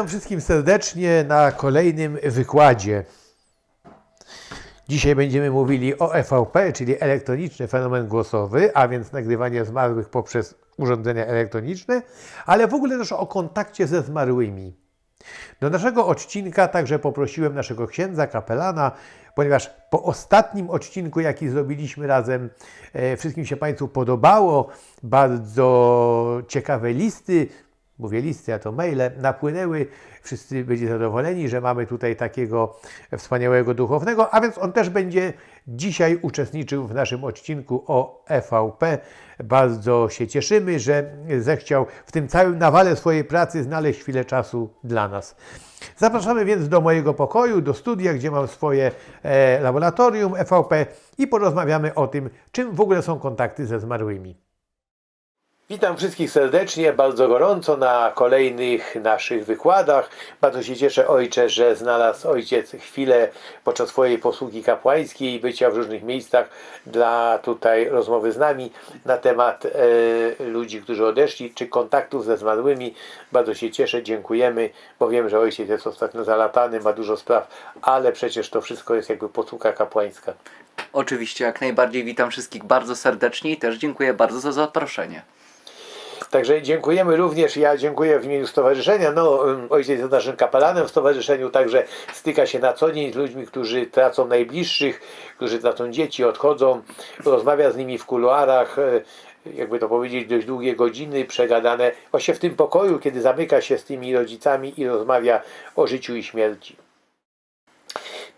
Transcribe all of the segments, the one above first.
Witam wszystkim serdecznie na kolejnym wykładzie. Dzisiaj będziemy mówili o EVP, czyli elektroniczny fenomen głosowy, a więc nagrywanie zmarłych poprzez urządzenia elektroniczne, ale w ogóle też o kontakcie ze zmarłymi. Do naszego odcinka także poprosiłem naszego księdza, kapelana, ponieważ po ostatnim odcinku, jaki zrobiliśmy razem, e, wszystkim się Państwu podobało. Bardzo ciekawe listy, mówię listy, a to maile, napłynęły. Wszyscy byli zadowoleni, że mamy tutaj takiego wspaniałego duchownego, a więc on też będzie dzisiaj uczestniczył w naszym odcinku o EVP. Bardzo się cieszymy, że zechciał w tym całym nawale swojej pracy znaleźć chwilę czasu dla nas. Zapraszamy więc do mojego pokoju, do studia, gdzie mam swoje e, laboratorium EVP i porozmawiamy o tym, czym w ogóle są kontakty ze zmarłymi. Witam wszystkich serdecznie, bardzo gorąco na kolejnych naszych wykładach. Bardzo się cieszę, ojcze, że znalazł ojciec chwilę podczas swojej posługi kapłańskiej i bycia w różnych miejscach dla tutaj rozmowy z nami na temat e, ludzi, którzy odeszli, czy kontaktów ze zmarłymi. Bardzo się cieszę, dziękujemy, bo wiem, że ojciec jest ostatnio zalatany, ma dużo spraw, ale przecież to wszystko jest jakby posługa kapłańska. Oczywiście, jak najbardziej witam wszystkich bardzo serdecznie i też dziękuję bardzo za zaproszenie. Także dziękujemy również, ja dziękuję w imieniu stowarzyszenia, no ojciec jest naszym kapelanem w stowarzyszeniu, także styka się na co dzień z ludźmi, którzy tracą najbliższych, którzy tracą dzieci, odchodzą, rozmawia z nimi w kuluarach, e, jakby to powiedzieć, dość długie godziny przegadane, właśnie w tym pokoju, kiedy zamyka się z tymi rodzicami i rozmawia o życiu i śmierci.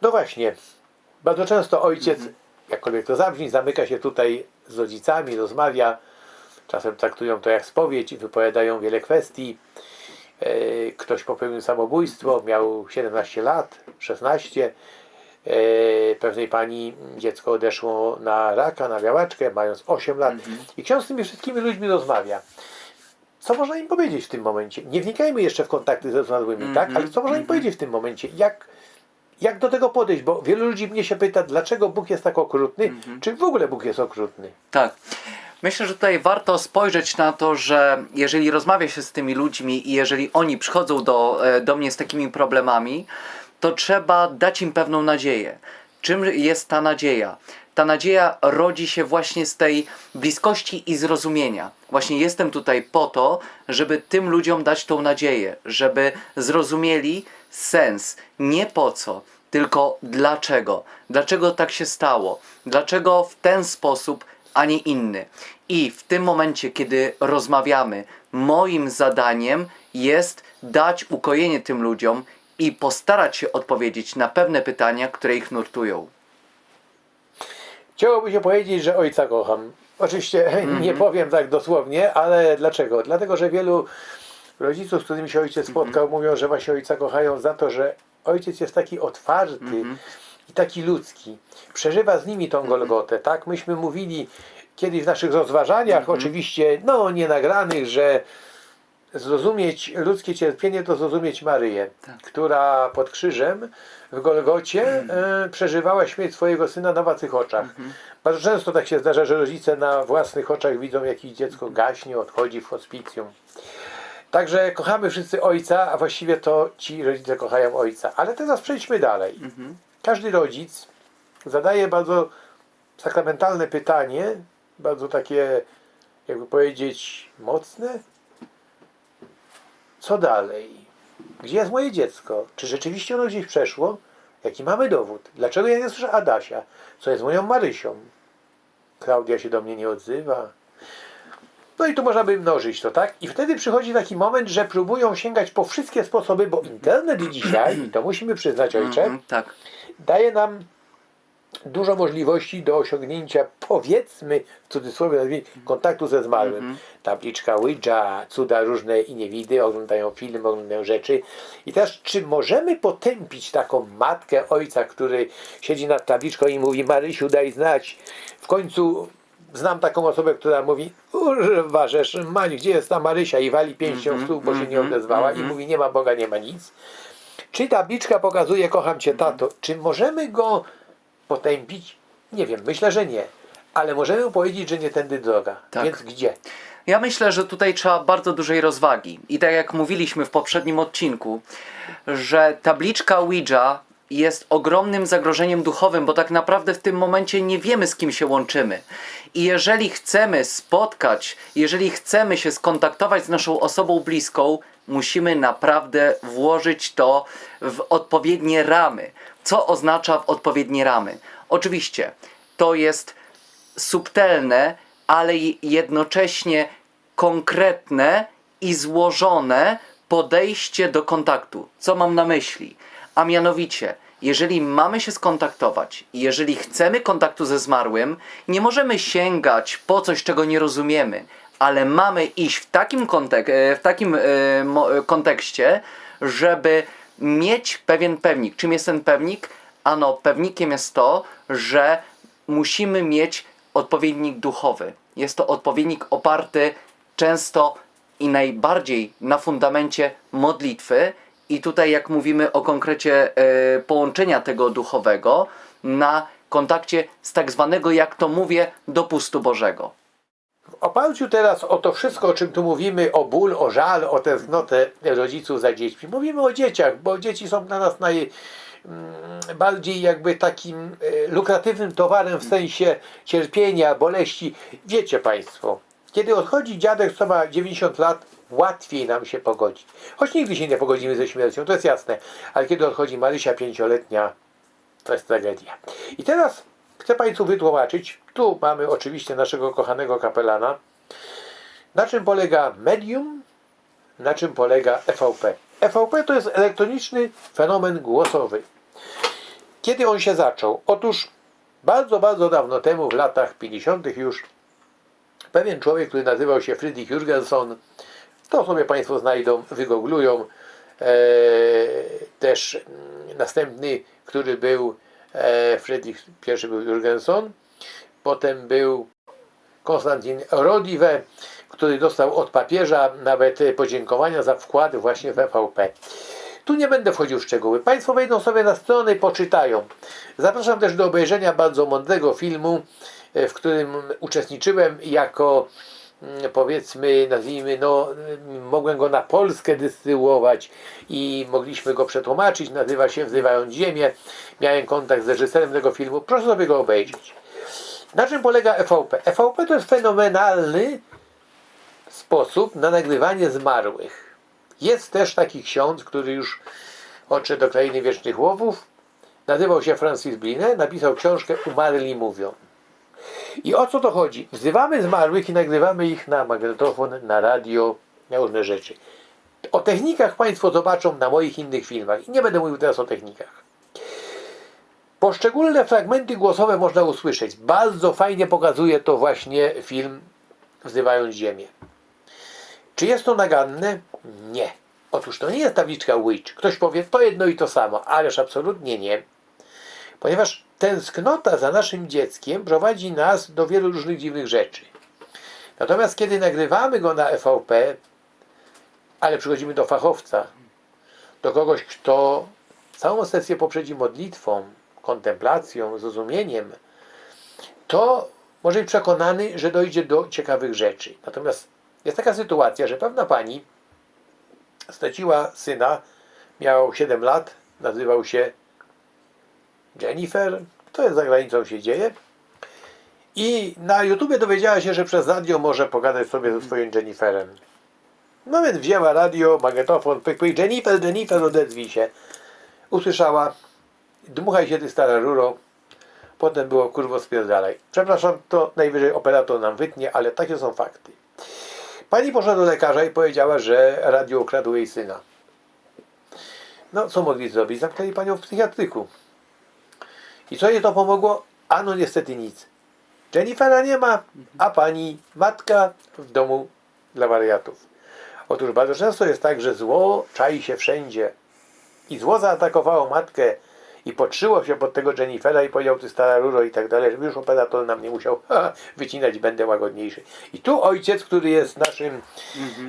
No właśnie, bardzo często ojciec, jakkolwiek to zabrzmi, zamyka się tutaj z rodzicami, rozmawia, Czasem traktują to jak spowiedź i wypowiadają wiele kwestii. E, Ktoś popełnił samobójstwo, miał 17 lat, 16. E, Pewnej pani dziecko odeszło na raka, na białaczkę, mając 8 lat. I ksiądz z tymi wszystkimi ludźmi rozmawia. Co można im powiedzieć w tym momencie? Nie wnikajmy jeszcze w kontakty ze zmarłymi, tak? Ale co można im powiedzieć w tym momencie? Jak, jak do tego podejść? Bo wielu ludzi mnie się pyta, dlaczego Bóg jest tak okrutny? Czy w ogóle Bóg jest okrutny? Tak. Myślę, że tutaj warto spojrzeć na to, że jeżeli rozmawia się z tymi ludźmi i jeżeli oni przychodzą do, e, do mnie z takimi problemami, to trzeba dać im pewną nadzieję. Czym jest ta nadzieja? Ta nadzieja rodzi się właśnie z tej bliskości i zrozumienia. Właśnie jestem tutaj po to, żeby tym ludziom dać tą nadzieję, żeby zrozumieli sens, nie po co, tylko dlaczego. Dlaczego tak się stało? Dlaczego w ten sposób, a nie inny? I w tym momencie, kiedy rozmawiamy, moim zadaniem jest dać ukojenie tym ludziom i postarać się odpowiedzieć na pewne pytania, które ich nurtują. Chciałoby się powiedzieć, że ojca kocham. Oczywiście nie powiem tak dosłownie, ale dlaczego? Dlatego, że wielu rodziców, z którymi się ojciec spotkał, mówią, że właśnie ojca kochają za to, że ojciec jest taki otwarty i taki ludzki. Przeżywa z nimi tą Golgotę, tak? Myśmy mówili kiedyś w naszych rozważaniach, oczywiście, no nie nagranych, że zrozumieć ludzkie cierpienie to zrozumieć Maryję, która pod krzyżem w Golgocie e, przeżywała śmierć swojego syna na własnych oczach. Bardzo często tak się zdarza, że rodzice na własnych oczach widzą, jak ich dziecko gaśnie, odchodzi w hospicjum. Także kochamy wszyscy ojca, a właściwie to ci rodzice kochają ojca. Ale teraz przejdźmy dalej. Każdy rodzic zadaje bardzo sakramentalne pytanie, bardzo takie, jakby powiedzieć, mocne. Co dalej? Gdzie jest moje dziecko? Czy rzeczywiście ono gdzieś przeszło? Jaki mamy dowód? Dlaczego ja nie słyszę Adasia? Co jest moją Marysią? Klaudia się do mnie nie odzywa. No i tu można by mnożyć to, tak? I wtedy przychodzi taki moment, że próbują sięgać po wszystkie sposoby, bo internet dzisiaj, i to musimy przyznać, ojcze, Mhm, tak. Daje nam dużo możliwości do osiągnięcia, powiedzmy, w cudzysłowie nazwijmy, kontaktu ze zmarłym. Tabliczka Ouija, cuda różne i niewidy, oglądają filmy, oglądają rzeczy. I teraz, czy możemy potępić taką matkę, ojca, który siedzi nad tabliczką i mówi, Marysiu, daj znać. W końcu znam taką osobę, która mówi, żeż, Maniu, gdzie jest ta Marysia? I wali pięścią w stół, bo się nie odezwała i mówi, nie ma Boga, nie ma nic. Czy tabliczka pokazuje, kocham cię, tato? Czy możemy go potępić? Nie wiem, myślę, że nie. Ale możemy powiedzieć, że nie tędy droga. Tak. Więc gdzie? Ja myślę, że tutaj trzeba bardzo dużej rozwagi. I tak jak mówiliśmy w poprzednim odcinku, że tabliczka Ouija jest ogromnym zagrożeniem duchowym, bo tak naprawdę w tym momencie nie wiemy, z kim się łączymy. I jeżeli chcemy spotkać, jeżeli chcemy się skontaktować z naszą osobą bliską, musimy naprawdę włożyć to w odpowiednie ramy. Co oznacza w odpowiednie ramy? Oczywiście, to jest subtelne, ale jednocześnie konkretne i złożone podejście do kontaktu. Co mam na myśli? A mianowicie, jeżeli mamy się skontaktować, jeżeli chcemy kontaktu ze zmarłym, nie możemy sięgać po coś, czego nie rozumiemy, ale mamy iść w takim, kontek- e, w takim e, e, kontekście, żeby mieć pewien pewnik. Czym jest ten pewnik? Ano, pewnikiem jest to, że musimy mieć odpowiednik duchowy. Jest to odpowiednik oparty często i najbardziej na fundamencie modlitwy. I tutaj, jak mówimy o konkrecie e, połączenia tego duchowego, na kontakcie z tak zwanego, jak to mówię, dopustu Bożego. Oparciu teraz o to wszystko, o czym tu mówimy, o ból, o żal, o tęsknotę rodziców za dziećmi, mówimy o dzieciach, bo dzieci są dla nas naj, mm, bardziej jakby takim e, lukratywnym towarem w sensie cierpienia, boleści. Wiecie Państwo, kiedy odchodzi dziadek, co ma 90 lat, łatwiej nam się pogodzić. Choć nigdy się nie pogodzimy ze śmiercią, to jest jasne, ale kiedy odchodzi Marysia pięcioletnia, to jest tragedia. I teraz chcę Państwu wytłumaczyć, tu mamy oczywiście naszego kochanego kapelana, na czym polega medium, na czym polega EVP. EVP to jest elektroniczny fenomen głosowy. Kiedy on się zaczął? Otóż bardzo, bardzo dawno temu, w latach 50. już, pewien człowiek, który nazywał się Friedrich Jürgenson, to sobie Państwo znajdą, wygooglują. E, też mm, następny, który był Friedrich, pierwszy był Jürgenson, potem był Konstantin Rodiwe, który dostał od papieża nawet e, podziękowania za wkład właśnie w EVP. Tu nie będę wchodził w szczegóły. Państwo wejdą sobie na stronę i poczytają. Zapraszam też do obejrzenia bardzo mądrego filmu, e, w którym uczestniczyłem jako powiedzmy, nazwijmy, no, mm, mogłem go na Polskę dystrybuować i mogliśmy go przetłumaczyć. Nazywa się Wzywając Ziemię. Miałem kontakt z reżyserem tego filmu. Proszę sobie go obejrzeć. Na czym polega EVP? EVP to jest fenomenalny sposób na nagrywanie zmarłych. Jest też taki ksiądz, który już odszedł do krainy wiecznych łowów. Nazywał się Francis Bline, napisał książkę Umarli mówią. I o co to chodzi? Wzywamy zmarłych i nagrywamy ich na magnetofon, na radio, na różne rzeczy. O technikach Państwo zobaczą na moich innych filmach i nie będę mówił teraz o technikach. Poszczególne fragmenty głosowe można usłyszeć. Bardzo fajnie pokazuje to właśnie film Wzywając Ziemię. Czy jest to naganne? Nie. Otóż to nie jest tabliczka Witch. Ktoś powie, to jedno i to samo, ależ absolutnie nie. Ponieważ tęsknota za naszym dzieckiem prowadzi nas do wielu różnych dziwnych rzeczy. Natomiast kiedy nagrywamy go na EVP, ale przychodzimy do fachowca, do kogoś, kto całą sesję poprzedzi modlitwą, kontemplacją, zrozumieniem, to może być przekonany, że dojdzie do ciekawych rzeczy. Natomiast jest taka sytuacja, że pewna pani straciła syna, miał 7 lat, nazywał się Jennifer, to jest za granicą się dzieje. I na YouTubie dowiedziała się, że przez radio może pogadać sobie ze swoim Jenniferem. No więc wzięła radio, magnetofon, pyk, pyk, Jennifer, Jennifer, odezwij się. Usłyszała, dmuchaj się ty stara ruro. Potem było kurwo spierdalaj. Przepraszam, to najwyżej operator nam wytnie, ale takie są fakty. Pani poszła do lekarza i powiedziała, że radio ukradło jej syna. No, co mogli zrobić? Zamknęli panią w psychiatryku. I co jej to pomogło? Ano niestety nic. Jennifera nie ma, a pani matka w domu dla wariatów. Otóż bardzo często jest tak, że zło czai się wszędzie. I zło zaatakowało matkę i podszyło się pod tego Jennifera i powiedział, ty stara ruro i tak dalej, żeby już operator nam nie musiał ha, wycinać, będę łagodniejszy. I tu ojciec, który jest naszym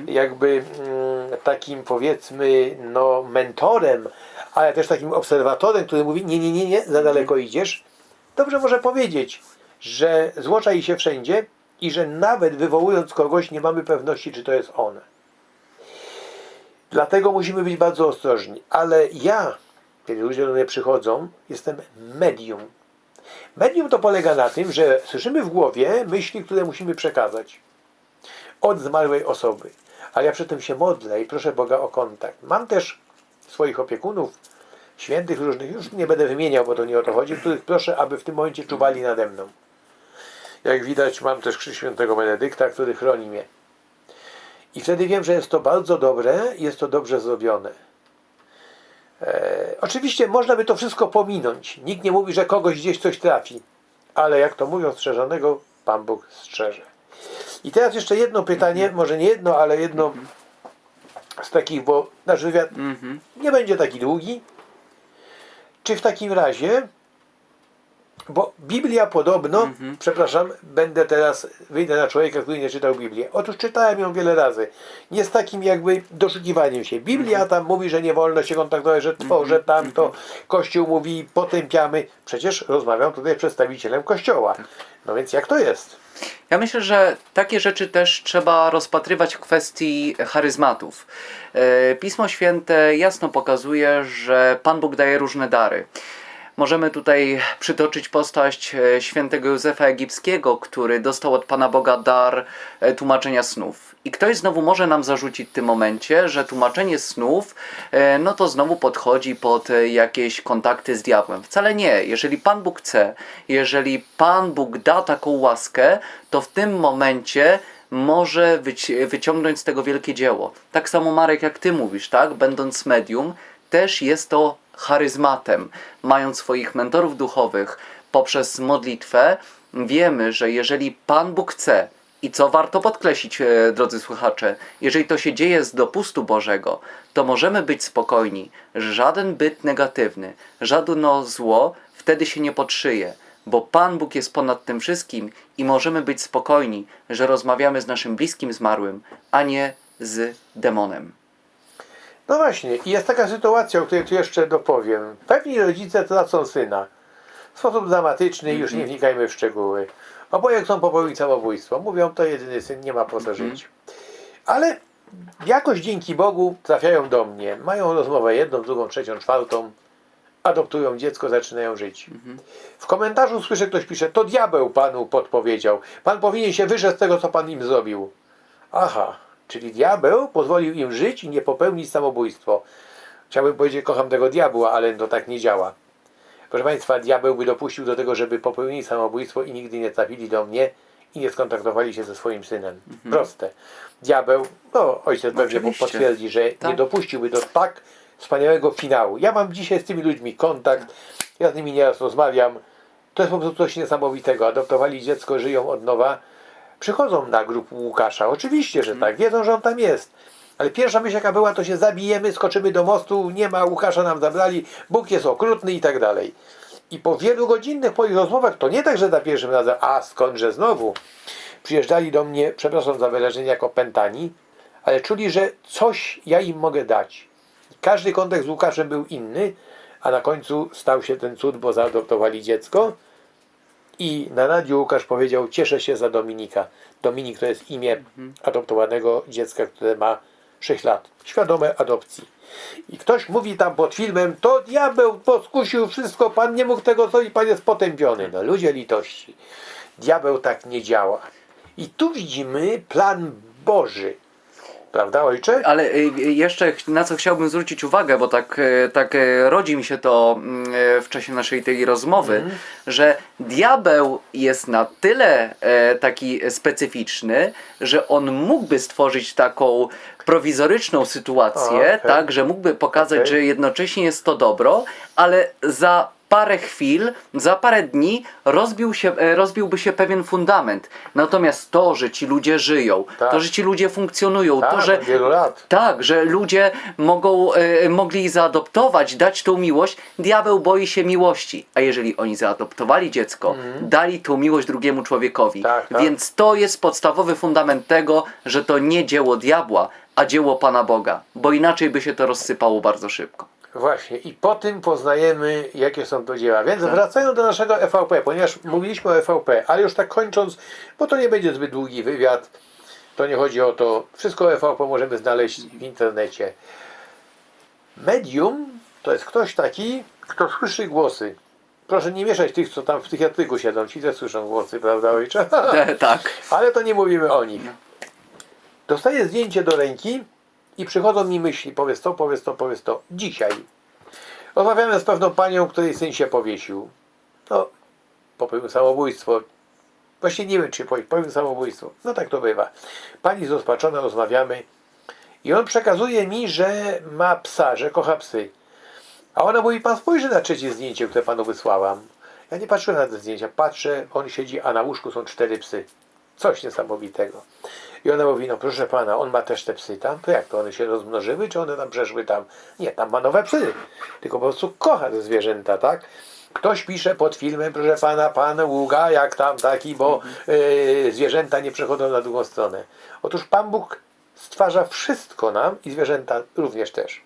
jakby mm, takim powiedzmy no mentorem, ale też takim obserwatorem, który mówi, nie, nie, nie, nie, za daleko idziesz, dobrze może powiedzieć, że zło czai się wszędzie i że nawet wywołując kogoś nie mamy pewności, czy to jest on. Dlatego musimy być bardzo ostrożni. Ale ja, kiedy ludzie do mnie przychodzą, jestem medium. Medium to polega na tym, że słyszymy w głowie myśli, które musimy przekazać od zmarłej osoby. Ale ja przy tym się modlę i proszę Boga o kontakt. Mam też swoich opiekunów, świętych różnych, już nie będę wymieniał, bo to nie o to chodzi, których proszę, aby w tym momencie czuwali nade mną. Jak widać, mam też krzyż świętego Benedykta, który chroni mnie. I wtedy wiem, że jest to bardzo dobre, jest to dobrze zrobione. E, oczywiście można by to wszystko pominąć. Nikt nie mówi, że kogoś gdzieś coś trafi. Ale jak to mówią, strzeżonego Pan Bóg strzeże. I teraz jeszcze jedno pytanie, może nie jedno, ale jedno z takich, bo nasz wywiad Mhm. nie będzie taki długi. Czy w takim razie, bo Biblia podobno, przepraszam, będę teraz, wyjdę na człowieka, który nie czytał Biblii. Otóż czytałem ją wiele razy. Nie z takim jakby doszukiwaniem się. Biblia tam mówi, że nie wolno się kontaktować, że to, że tamto. Kościół mówi, potępiamy. Przecież rozmawiam tutaj z przedstawicielem Kościoła. No więc jak to jest? Ja myślę, że takie rzeczy też trzeba rozpatrywać w kwestii charyzmatów. E, Pismo Święte jasno pokazuje, że Pan Bóg daje różne dary. Możemy tutaj przytoczyć postać e, świętego Józefa Egipskiego, który dostał od Pana Boga dar e, tłumaczenia snów. I ktoś znowu może nam zarzucić w tym momencie, że tłumaczenie snów, e, no to znowu podchodzi pod jakieś kontakty z diabłem. Wcale nie. Jeżeli Pan Bóg chce, jeżeli Pan Bóg da taką łaskę, to w tym momencie może wyci- wyciągnąć z tego wielkie dzieło. Tak samo Marek, jak ty mówisz, tak? Będąc medium, też jest to charyzmatem. Mając swoich mentorów duchowych poprzez modlitwę, wiemy, że jeżeli Pan Bóg chce, i co warto podkreślić, e, drodzy słuchacze, jeżeli to się dzieje z dopustu Bożego, to możemy być spokojni, że żaden byt negatywny, żadne zło wtedy się nie podszyje, bo Pan Bóg jest ponad tym wszystkim i możemy być spokojni, że rozmawiamy z naszym bliskim zmarłym, a nie z demonem. No właśnie, i jest taka sytuacja, o której tu jeszcze dopowiem. Pewni rodzice tracą syna w sposób dramatyczny, już nie wnikajmy w szczegóły. Oboje chcą popełnić samobójstwo. Mówią, to jedyny syn, nie ma po co żyć. Ale jakoś dzięki Bogu trafiają do mnie. Mają rozmowę jedną, drugą, trzecią, czwartą. Adoptują dziecko, zaczynają żyć. W komentarzu słyszę, ktoś pisze, to diabeł panu podpowiedział. Pan powinien się wyrzec tego, co pan im zrobił. Aha, czyli diabeł pozwolił im żyć i nie popełnić samobójstwo. Chciałbym powiedzieć, kocham tego diabła, ale to tak nie działa. Proszę Państwa, diabeł by dopuścił do tego, żeby popełnili samobójstwo i nigdy nie trafili do mnie i nie skontaktowali się ze swoim synem. Proste. Diabeł, no ojciec pewnie Oczywiście. potwierdzi, że nie Tak. dopuściłby do tak wspaniałego finału. Ja mam dzisiaj z tymi ludźmi kontakt, ja z nimi nieraz rozmawiam. To jest po prostu coś niesamowitego. Adoptowali dziecko, żyją od nowa. Przychodzą na grób Łukasza. Oczywiście, że tak. Wiedzą, że on tam jest. Ale pierwsza myśl jaka była, to się zabijemy, skoczymy do mostu, nie ma, Łukasza nam zabrali, Bóg jest okrutny i tak dalej. I po wielu godzinnych po ich rozmowach, to nie tak, że za pierwszym razem, a skądże znowu, przyjeżdżali do mnie, przepraszam za wyrażenie, jako pętani, ale czuli, że coś ja im mogę dać. Każdy kontakt z Łukaszem był inny, a na końcu stał się ten cud, bo zaadoptowali dziecko. I na radiu Łukasz powiedział, cieszę się za Dominika. Dominik to jest imię adoptowanego dziecka, które ma 6 lat. Świadome adopcji. I ktoś mówi tam pod filmem, to diabeł poskusił wszystko, pan nie mógł tego zrobić, pan jest potępiony. No ludzie litości. Diabeł tak nie działa. I tu widzimy plan Boży. Prawda ojcze? Ale y, y, jeszcze na co chciałbym zwrócić uwagę, bo tak, y, tak rodzi mi się to mm, w czasie naszej tej rozmowy, że diabeł jest na tyle e, taki specyficzny, że on mógłby stworzyć taką prowizoryczną sytuację, Okej. tak, że mógłby pokazać, Okej. że jednocześnie jest to dobro, ale za parę chwil, za parę dni rozbił się, e, rozbiłby się pewien fundament. Natomiast to, że ci ludzie żyją, Tak. to, że ci ludzie funkcjonują, to, Tak, że od wielu lat. tak, że ludzie mogą, e, mogli zaadoptować, dać tą miłość. Diabeł boi się miłości. A jeżeli oni zaadoptowali dziecko, dali tą miłość drugiemu człowiekowi. Mhm. Tak, tak. Więc to jest podstawowy fundament tego, że to nie dzieło diabła, a dzieło Pana Boga. Bo inaczej by się to rozsypało bardzo szybko. Właśnie, i po tym poznajemy, jakie są to dzieła. Więc wracając do naszego EVP, ponieważ mówiliśmy o EVP, ale już tak kończąc, bo to nie będzie zbyt długi wywiad, to nie chodzi o to. Wszystko o EVP możemy znaleźć w internecie. Medium to jest ktoś taki, kto słyszy głosy. Proszę nie mieszać tych, co tam w psychiatryku siedzą. Ci też słyszą głosy, prawda, ojcze? Tak. Ale to nie mówimy o nich. Dostaję zdjęcie do ręki i przychodzą mi myśli, powiedz to, powiedz to, powiedz to. Dzisiaj. Rozmawiamy z pewną panią, której syn się powiesił. No, popełnił samobójstwo. Właściwie nie wiem, czy popełnił samobójstwo. No tak to bywa. Pani zrozpaczona, rozmawiamy. I on przekazuje mi, że ma psa, że kocha psy. A ona mówi, pan spojrzy na trzecie zdjęcie, które panu wysłałam. Ja nie patrzyłem na te zdjęcia. Patrzę, on siedzi, a na łóżku są cztery psy. Coś niesamowitego. I ona mówi, no proszę pana, on ma też te psy tam? To jak to, one się rozmnożyły, czy one tam przeszły tam? Nie, tam ma nowe psy. Tylko po prostu kocha te zwierzęta, tak? Ktoś pisze pod filmem, proszę pana, pan ługa, jak tam taki, bo e, zwierzęta nie przechodzą na drugą stronę. Otóż Pan Bóg stwarza wszystko nam i zwierzęta również też.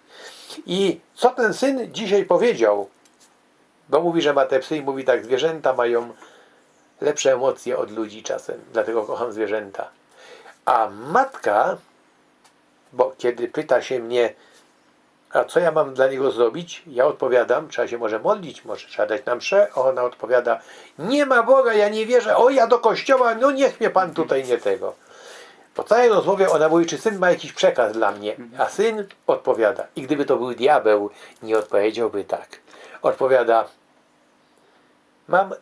I co ten syn dzisiaj powiedział? Bo mówi, że ma te psy i mówi tak, zwierzęta mają lepsze emocje od ludzi czasem, dlatego kocham zwierzęta. A matka, bo kiedy pyta się mnie, a co ja mam dla niego zrobić? Ja odpowiadam, trzeba się może modlić, może trzeba dać nam mszę. Ona odpowiada, nie ma Boga, ja nie wierzę, o ja do kościoła, no niech mnie Pan tutaj nie tego. Po całej rozmowie ona mówi, czy syn ma jakiś przekaz dla mnie, a syn odpowiada. I gdyby to był diabeł, nie odpowiedziałby tak. Odpowiada, mam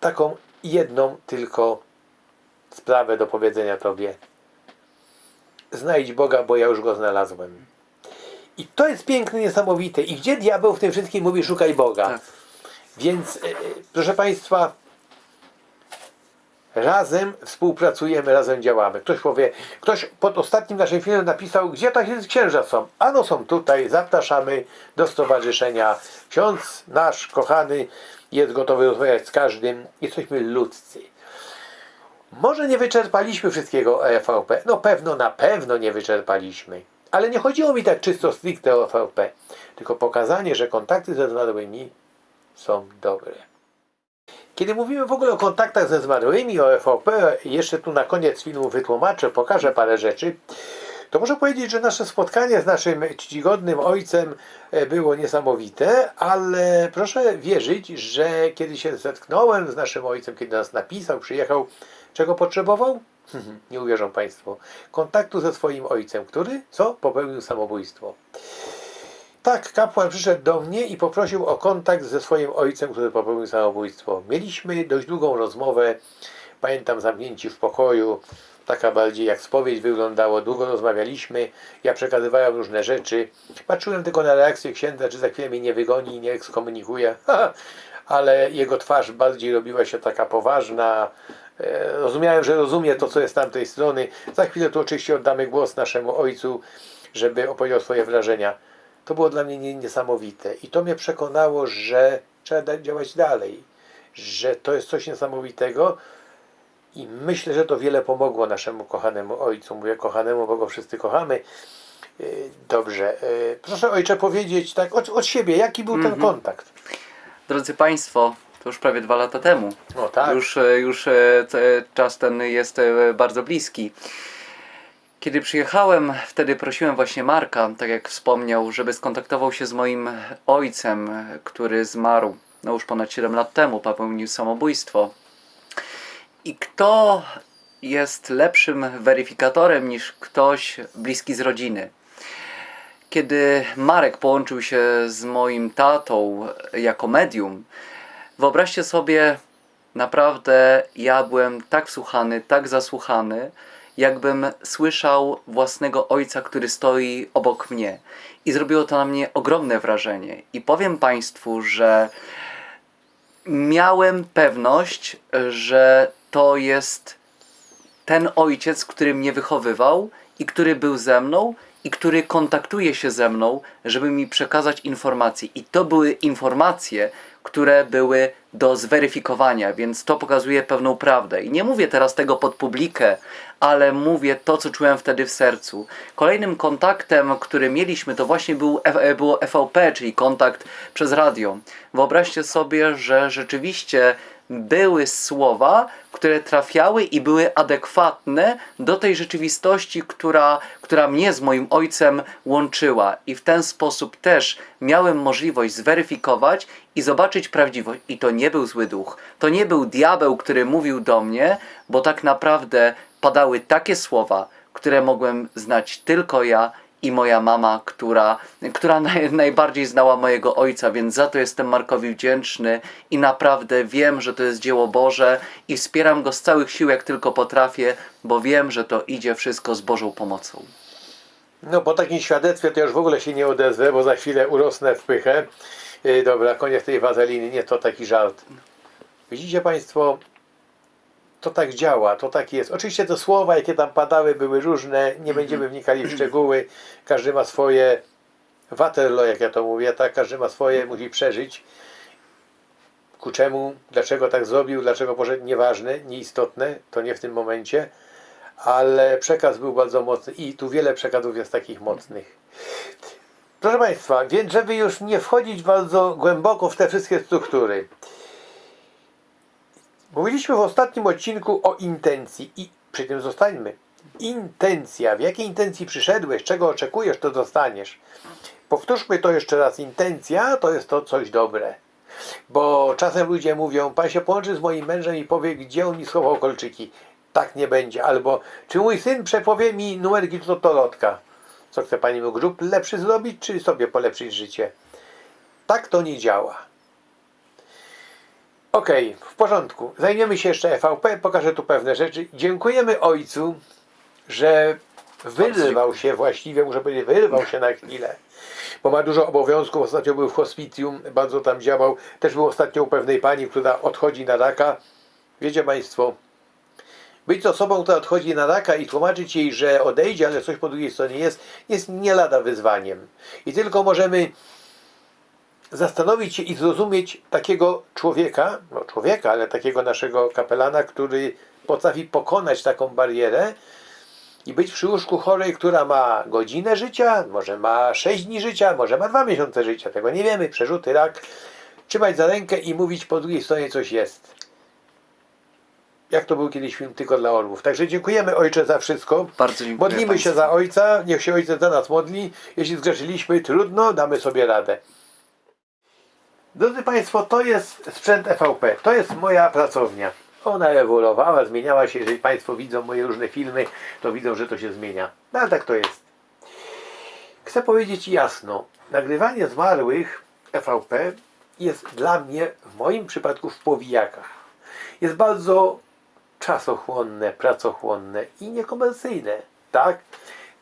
taką jedną tylko sprawę do powiedzenia Tobie. Znajdź Boga, bo ja już Go znalazłem. I to jest piękne, niesamowite. I gdzie diabeł w tym wszystkim mówi szukaj Boga? Tak. Więc, e, proszę Państwa, razem współpracujemy, razem działamy. Ktoś powie, ktoś pod ostatnim naszym filmem napisał, gdzie takie księża są? Ano są tutaj, zapraszamy do stowarzyszenia. Ksiądz nasz, kochany, jest gotowy rozmawiać z każdym. Jesteśmy ludzcy. Może nie wyczerpaliśmy wszystkiego EVP. No pewno, na pewno nie wyczerpaliśmy. Ale nie chodziło mi tak czysto stricte o EVP. Tylko pokazanie, że kontakty ze zmarłymi są dobre. Kiedy mówimy w ogóle o kontaktach ze zmarłymi, o EVP, jeszcze tu na koniec filmu wytłumaczę, pokażę parę rzeczy, to muszę powiedzieć, że nasze spotkanie z naszym czcigodnym ojcem e, było niesamowite, ale proszę wierzyć, że kiedy się zetknąłem z naszym ojcem, kiedy nas napisał, przyjechał, czego potrzebował? Nie uwierzą Państwo. Kontaktu ze swoim ojcem, który co? Popełnił samobójstwo. Tak, kapłan przyszedł do mnie i poprosił o kontakt ze swoim ojcem, który popełnił samobójstwo. Mieliśmy dość długą rozmowę, pamiętam zamknięci w pokoju, taka bardziej jak spowiedź wyglądało, długo rozmawialiśmy, ja przekazywałem różne rzeczy, patrzyłem tylko na reakcję księdza, czy za chwilę mnie nie wygoni i nie ekskomunikuje, ale jego twarz bardziej robiła się taka poważna, rozumiałem, że rozumie to, co jest z tamtej strony. Za chwilę tu oczywiście oddamy głos naszemu ojcu, żeby opowiedział swoje wrażenia. To było dla mnie nie- niesamowite i to mnie przekonało, że trzeba działać dalej, że to jest coś niesamowitego i myślę, że to wiele pomogło naszemu kochanemu ojcu. Mówię kochanemu, bo go wszyscy kochamy. E, Dobrze. E, Proszę ojcze powiedzieć tak od, od siebie, jaki był ten kontakt? Drodzy Państwo, to już prawie dwa lata temu. No tak. Już, e, już e, czas ten jest e, bardzo bliski. Kiedy przyjechałem, wtedy prosiłem właśnie Marka, tak jak wspomniał, żeby skontaktował się z moim ojcem, który zmarł no już ponad 7 lat temu, popełnił samobójstwo. I kto jest lepszym weryfikatorem niż ktoś bliski z rodziny? Kiedy Marek połączył się z moim tatą jako medium, wyobraźcie sobie, naprawdę ja byłem tak wsłuchany, tak zasłuchany, jakbym słyszał własnego ojca, który stoi obok mnie. I zrobiło to na mnie ogromne wrażenie. I powiem Państwu, że miałem pewność, że to jest ten ojciec, który mnie wychowywał i który był ze mną i który kontaktuje się ze mną, żeby mi przekazać informacje. I to były informacje, które były do zweryfikowania, więc to pokazuje pewną prawdę. I nie mówię teraz tego pod publikę, ale mówię to, co czułem wtedy w sercu. Kolejnym kontaktem, który mieliśmy, to właśnie był, F- było EVP, czyli kontakt przez radio. Wyobraźcie sobie, że rzeczywiście były słowa, które trafiały i były adekwatne do tej rzeczywistości, która, która mnie z moim ojcem łączyła. I w ten sposób też miałem możliwość zweryfikować i zobaczyć prawdziwość. I to nie był zły duch, to nie był diabeł, który mówił do mnie, bo tak naprawdę padały takie słowa, które mogłem znać tylko ja i moja mama, która, która naj, najbardziej znała mojego ojca, więc za to jestem Markowi wdzięczny i naprawdę wiem, że to jest dzieło Boże i wspieram go z całych sił, jak tylko potrafię, bo wiem, że to idzie wszystko z Bożą pomocą. No po takim świadectwie to już w ogóle się nie odezwę, bo za chwilę urosnę w pychę. Yy, dobra, koniec tej wazeliny, nie to taki żart. Widzicie Państwo, to tak działa, to tak jest. Oczywiście te słowa, jakie tam padały, były różne, nie będziemy wnikali w szczegóły. Każdy ma swoje Waterloo, jak ja to mówię, tak? Każdy ma swoje, musi przeżyć. Ku czemu, dlaczego tak zrobił, dlaczego poszedł, nieważne, nieistotne, to nie w tym momencie, ale przekaz był bardzo mocny i tu wiele przekazów jest takich mocnych. Proszę Państwa, więc żeby już nie wchodzić bardzo głęboko w te wszystkie struktury, Mówiliśmy w ostatnim odcinku o intencji i przy tym zostańmy. Intencja. W jakiej intencji przyszedłeś, czego oczekujesz, to dostaniesz. Powtórzmy to jeszcze raz. Intencja to jest to coś dobre. Bo czasem ludzie mówią, pan się połączy z moim mężem i powie, gdzie on mi schował kolczyki. Tak nie będzie. Albo, czy mój syn przepowie mi numerki do tolotka. Co chce pani mu grób lepszy zrobić, czy sobie polepszyć życie? Tak to nie działa. Okej, w porządku. Zajmiemy się jeszcze EVP, pokażę tu pewne rzeczy. Dziękujemy ojcu, że wyrwał się właściwie, muszę powiedzieć, wyrwał się na chwilę, bo ma dużo obowiązków. Ostatnio był w hospicjum, bardzo tam działał. Też był ostatnio u pewnej pani, która odchodzi na raka. Wiecie Państwo, być osobą, która odchodzi na raka i tłumaczyć jej, że odejdzie, ale coś po drugiej stronie jest, jest nie lada wyzwaniem. I tylko możemy zastanowić się i zrozumieć takiego człowieka, no człowieka, ale takiego naszego kapelana, który potrafi pokonać taką barierę i być przy łóżku chorej, która ma godzinę życia, może ma 6 dni życia, może ma 2 miesiące życia, tego nie wiemy, przerzuty, rak, trzymać za rękę i mówić po drugiej stronie coś jest. Jak to był kiedyś film tylko dla orłów. Także dziękujemy Ojcze za wszystko. Bardzo dziękuję Modlimy się państwu. za Ojca, niech się Ojciec za nas modli. Jeśli zgrzeszyliśmy, trudno, damy sobie radę. Drodzy Państwo, to jest sprzęt EVP. To jest moja pracownia. Ona ewoluowała, zmieniała się. Jeżeli Państwo widzą moje różne filmy, to widzą, że to się zmienia. No ale tak to jest. Chcę powiedzieć jasno, nagrywanie zmarłych EVP jest dla mnie, w moim przypadku, w powijakach. Jest bardzo czasochłonne, pracochłonne i niekomercyjne. Tak?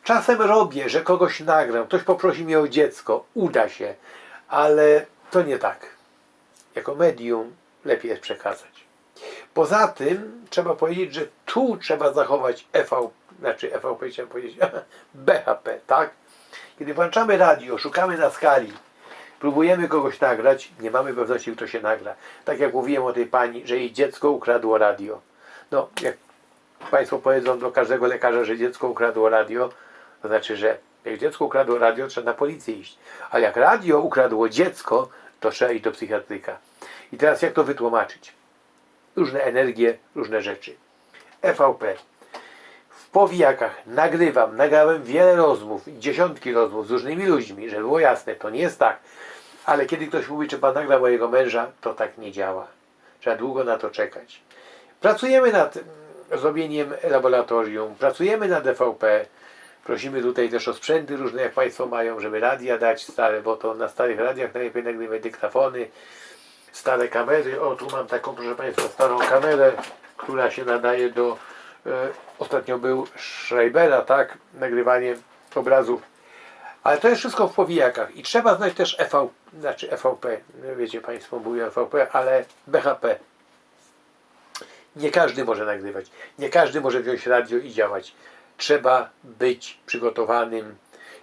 Czasem robię, że kogoś nagram, ktoś poprosi mnie o dziecko, uda się, ale to nie tak. Jako medium lepiej jest przekazać. Poza tym trzeba powiedzieć, że tu trzeba zachować EV, znaczy EVP chciałem powiedzieć, BHP, tak? Kiedy włączamy radio, szukamy na skali, próbujemy kogoś nagrać, nie mamy pewności, kto się nagra. Tak jak mówiłem o tej pani, że jej dziecko ukradło radio. No, jak Państwo powiedzą do każdego lekarza, że dziecko ukradło radio, to znaczy, że jak dziecko ukradło radio, trzeba na policję iść. Ale jak radio ukradło dziecko, to trzeba iść do psychiatryka. I teraz jak to wytłumaczyć? Różne energie, różne rzeczy. EVP. W powijakach nagrywam, nagrałem wiele rozmów, dziesiątki rozmów z różnymi ludźmi, żeby było jasne, to nie jest tak. Ale kiedy ktoś mówi, czy pan nagra mojego męża, to tak nie działa. Trzeba długo na to czekać. Pracujemy nad zrobieniem laboratorium, pracujemy nad DVP. Prosimy tutaj też o sprzęty różne, jak Państwo mają, żeby radia dać stare, bo to na starych radiach najlepiej nagrywać dyktafony, stare kamery. O, tu mam taką, proszę Państwa, starą kamerę, która się nadaje do. E, ostatnio był Schreibera, tak? Nagrywanie obrazów. Ale to jest wszystko w powijakach i trzeba znać też EV, znaczy EVP, wiecie Państwo, mówię EVP, ale BHP. Nie każdy może nagrywać. Nie każdy może wziąć radio i działać. Trzeba być przygotowanym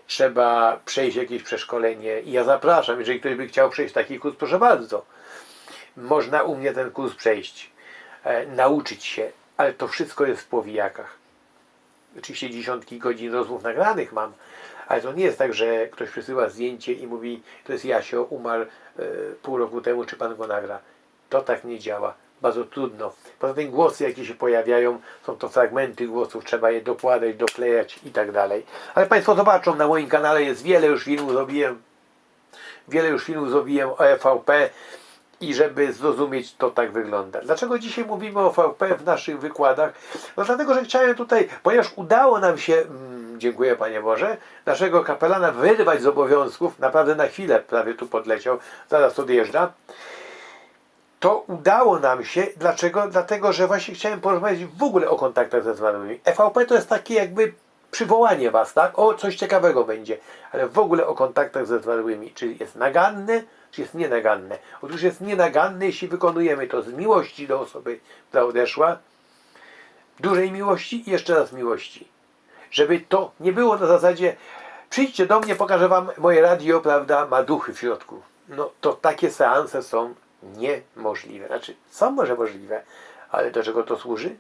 trzeba przejść jakieś przeszkolenie. I ja zapraszam, jeżeli ktoś by chciał przejść taki kurs, proszę bardzo. Można u mnie ten kurs przejść, e, nauczyć się, ale to wszystko jest w powijakach. Oczywiście dziesiątki godzin rozmów nagranych mam, ale to nie jest tak, że ktoś przysyła zdjęcie i mówi, to jest Jasio, umarł e, pół roku temu, czy pan go nagra. To tak nie działa. Bardzo trudno. Poza tym głosy, jakie się pojawiają, są to fragmenty głosów, trzeba je dokładać, doklejać i tak dalej. Ale Państwo zobaczą, na moim kanale jest wiele już filmów zrobiłem, wiele już filmów zrobiłem o EVP i żeby zrozumieć, to tak wygląda. Dlaczego dzisiaj mówimy o VP w naszych wykładach? No dlatego, że chciałem tutaj, ponieważ udało nam się, mm, dziękuję Panie Boże, naszego kapelana wyrwać z obowiązków, naprawdę na chwilę prawie tu podleciał, zaraz odjeżdża, to udało nam się. Dlaczego? Dlatego, że właśnie chciałem porozmawiać w ogóle o kontaktach ze zmarłymi. EVP to jest takie jakby przywołanie Was, tak? O, coś ciekawego będzie. Ale w ogóle o kontaktach ze zmarłymi. Czy jest naganne, czy jest nienaganne? Otóż jest nienaganne, jeśli wykonujemy to z miłości do osoby, która odeszła, dużej miłości i jeszcze raz miłości. Żeby to nie było na zasadzie przyjdźcie do mnie, pokażę Wam moje radio, prawda, ma duchy w środku. No to takie seanse są niemożliwe. Znaczy, są może możliwe, ale do czego to służy?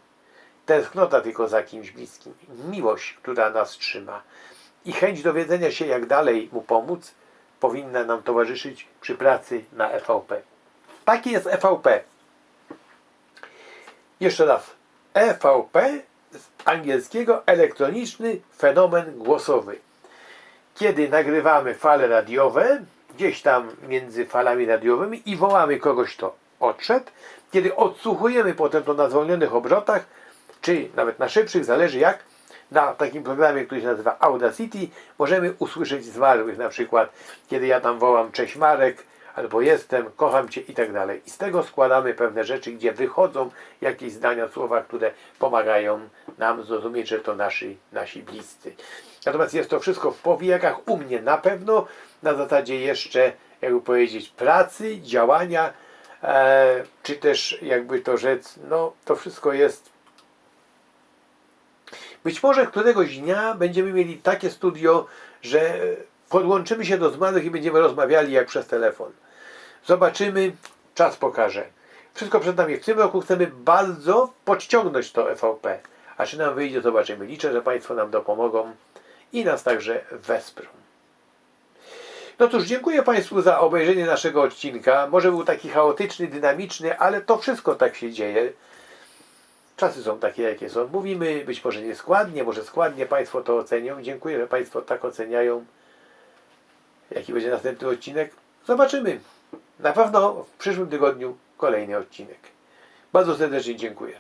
Tęsknota tylko za kimś bliskim. Miłość, która nas trzyma. I chęć dowiedzenia się, jak dalej mu pomóc, powinna nam towarzyszyć przy pracy na EVP. Taki jest EVP. Jeszcze raz. EVP z angielskiego elektroniczny fenomen głosowy. Kiedy nagrywamy fale radiowe, gdzieś tam między falami radiowymi i wołamy kogoś, kto odszedł, kiedy odsłuchujemy potem to na zwolnionych obrotach, czy nawet na szybszych, zależy jak, na takim programie, który się nazywa Audacity, możemy usłyszeć zmarłych, na przykład kiedy ja tam wołam cześć Marek, albo jestem, kocham Cię i tak dalej. I z tego składamy pewne rzeczy, gdzie wychodzą jakieś zdania, słowa, które pomagają nam zrozumieć, że to nasi, nasi bliscy. Natomiast jest to wszystko w powijakach, u mnie na pewno, na zasadzie jeszcze, jakby powiedzieć, pracy, działania, e, czy też jakby to rzec, no to wszystko jest być może któregoś dnia będziemy mieli takie studio, że podłączymy się do zmarłych i będziemy rozmawiali jak przez telefon. Zobaczymy, czas pokaże. Wszystko przed nami. W tym roku chcemy bardzo podciągnąć to EVP. A czy nam wyjdzie, zobaczymy. Liczę, że Państwo nam dopomogą i nas także wesprą. No cóż, dziękuję Państwu za obejrzenie naszego odcinka. Może był taki chaotyczny, dynamiczny, ale to wszystko tak się dzieje. Czasy są takie, jakie są. Mówimy być może nieskładnie, może składnie Państwo to ocenią. Dziękuję, że Państwo tak oceniają. Jaki będzie następny odcinek? Zobaczymy. Na pewno w przyszłym tygodniu kolejny odcinek. Bardzo serdecznie dziękuję.